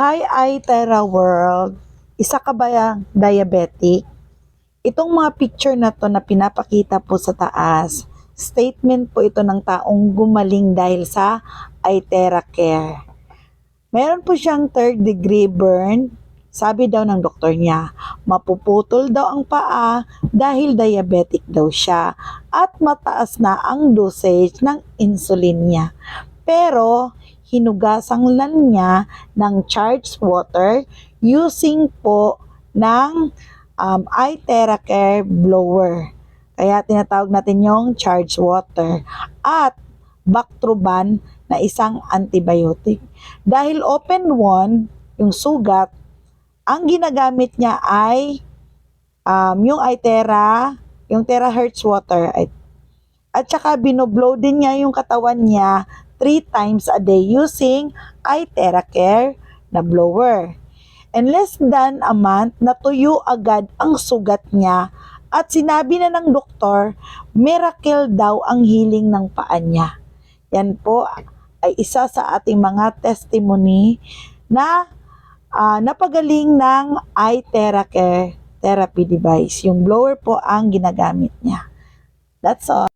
Hi, iTera World! Isa ka ba diabetic? Itong mga picture na to na pinapakita po sa taas, statement po ito ng taong gumaling dahil sa iTera Care. Meron po siyang third degree burn. Sabi daw ng doktor niya, mapuputol daw ang paa dahil diabetic daw siya at mataas na ang dosage ng insulin niya. Pero hinugasan lang niya ng charged water using po ng um, iTera Care blower. Kaya tinatawag natin yung charged water. At Bactroban na isang antibiotic. Dahil open wound, yung sugat, ang ginagamit niya ay um, yung iTera, yung terahertz water. At saka binoblow din niya yung katawan niya three times a day using iTera Care na blower. And less than a month, natuyo agad ang sugat niya at sinabi na ng doktor, miracle daw ang healing ng paa niya. Yan po ay isa sa ating mga testimony na ah, napagaling ng iTera Care therapy device. Yung blower po ang ginagamit niya. That's all.